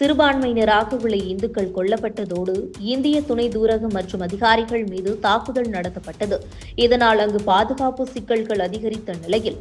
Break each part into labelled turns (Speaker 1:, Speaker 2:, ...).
Speaker 1: சிறுபான்மையினராக உள்ள இந்துக்கள் கொல்லப்பட்டதோடு இந்திய துணை தூரகம் மற்றும் அதிகாரிகள் மீது தாக்குதல் நடத்தப்பட்டது. இதனால் அங்கு பாதுகாப்பு சிக்கல்கள் அதிகரித்த நிலையில்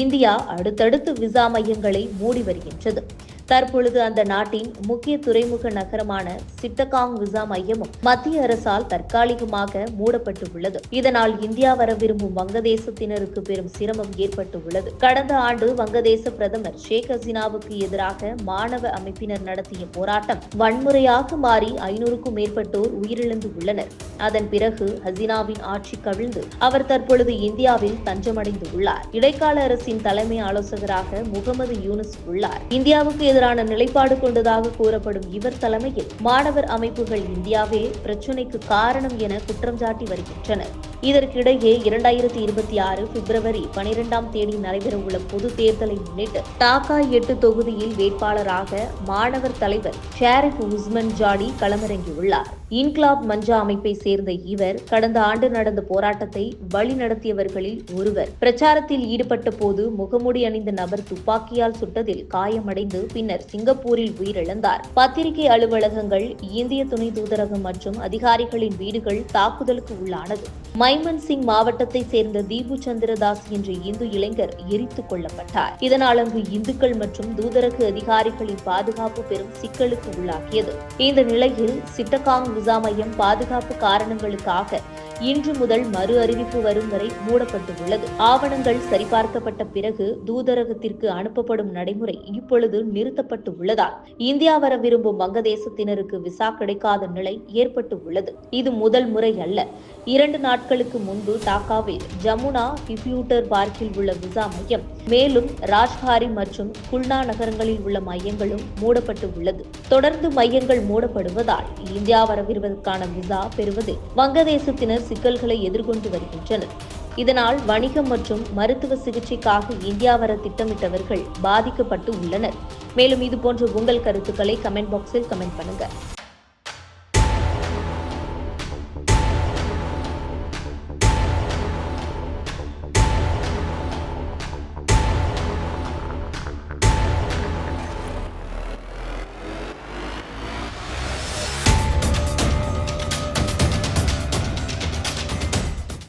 Speaker 1: இந்தியா அடுத்தடுத்து விசா மையங்களை மூடி வருகின்றது. தற்பொழுது அந்த நாட்டின் முக்கிய துறைமுக நகரமான சிட்டகாங் விசா மையமும் மத்திய அரசால் தற்காலிகமாக மூடப்பட்டு உள்ளது இதனால் இந்தியா வர விரும்பும் வங்கதேசத்தினருக்கு பெரும் சிரமம் ஏற்பட்டு உள்ளது கடந்த ஆண்டு வங்கதேச பிரதமர் ஷேக் ஹசீனாவுக்கு எதிராக மாணவ அமைப்பினர் நடத்திய போராட்டம் வன்முறையாக மாறி ஐநூறுக்கும் மேற்பட்டோர் உயிரிழந்து உள்ளனர் அதன் பிறகு ஹசீனாவின் ஆட்சி கவிழ்ந்து அவர் தற்பொழுது இந்தியாவில் தஞ்சமடைந்து உள்ளார் இடைக்கால அரசின் தலைமை ஆலோசகராக முகமது யூனுஸ் உள்ளார். இந்தியாவுக்கு எதிரான நிலைப்பாடு கொண்டதாக கூறப்படும் இவர் தலைமையில் மாணவர் அமைப்புகள் இந்தியாவே பிரச்சினைக்கு காரணம் என குற்றம் சாட்டி வருகின்றனர். இதற்கிடையே இரண்டாயிரத்தி இருபத்தி ஆறு பிப்ரவரி பனிரெண்டாம் தேதி நடைபெறவுள்ள பொது தேர்தலை முன்னிட்டு டாக்கா எட்டு தொகுதியில் வேட்பாளராக மாணவர் தலைவர் ஷேரிப் உஸ்மன் ஜாடி களமிறங்கியுள்ளார். இன்க்லாப் மஞ்சா அமைப்பை சேர்ந்த இவர் கடந்த ஆண்டு நடந்த போராட்டத்தை வழிநடத்தியவர்களில் ஒருவர். பிரச்சாரத்தில் ஈடுபட்ட போது முகமூடி அணிந்த நபர் துப்பாக்கியால் சுட்டதில் காயமடைந்து பின் பின்னர் சிங்கப்பூரில் உயிரிழந்தார். பத்திரிகை அலுவலகங்கள் இந்திய துணை தூதரகம் மற்றும் அதிகாரிகளின் வீடுகள் தாக்குதலுக்கு உள்ளானது. மைமன் சிங் மாவட்டத்தை சேர்ந்த தீபு சந்திரதாஸ் என்ற இந்து இளைஞர் எரித்துக் கொல்லப்பட்டார். இதனால் அங்கு இந்துக்கள் மற்றும் தூதரக அதிகாரிகளின் பாதுகாப்பு பெரும் சிக்கலுக்கு உள்ளாகியது இந்த நிலையில் சிட்டகாங் விசா மையம் பாதுகாப்பு காரணங்களுக்காக இன்று முதல் மறு அறிவிப்பு வரும் வரை மூடப்பட்டுள்ளது. ஆவணங்கள் சரிபார்க்கப்பட்ட பிறகு தூதரகத்திற்கு அனுப்பப்படும் நடைமுறை இப்பொழுது நிறுத்தப்பட்டு உள்ளதால் இந்தியா வர விரும்பும் வங்கதேசத்தினருக்கு விசா கிடைக்காத நிலை ஏற்பட்டு உள்ளது இது முதல் முறை அல்ல. இரண்டு நாட்களுக்கு முன்பு டாக்காவில் ஜமுனா கம்ப்யூட்டர் பார்க்கில் உள்ள விசா மையம் மேலும் ராஜ்காரி மற்றும் குல்னா நகரங்களில் உள்ள மையங்களும் மூடப்பட்டு உள்ளது தொடர்ந்து மையங்கள் மூடப்படுவதால் இந்தியா வரவிருவதற்கான விசா பெறுவதில் வங்கதேசத்தினர் சிக்கல்களை எதிர்கொண்டு வருகின்றனர். இதனால் வணிகம் மற்றும் மருத்துவ சிகிச்சைக்காக இந்தியா வர திட்டமிட்டவர்கள் பாதிக்கப்பட்டு உள்ளனர். மேலும் இது போன்ற உங்கள் கருத்துக்களை கமெண்ட் பாக்ஸில் கமெண்ட் பண்ணுங்க.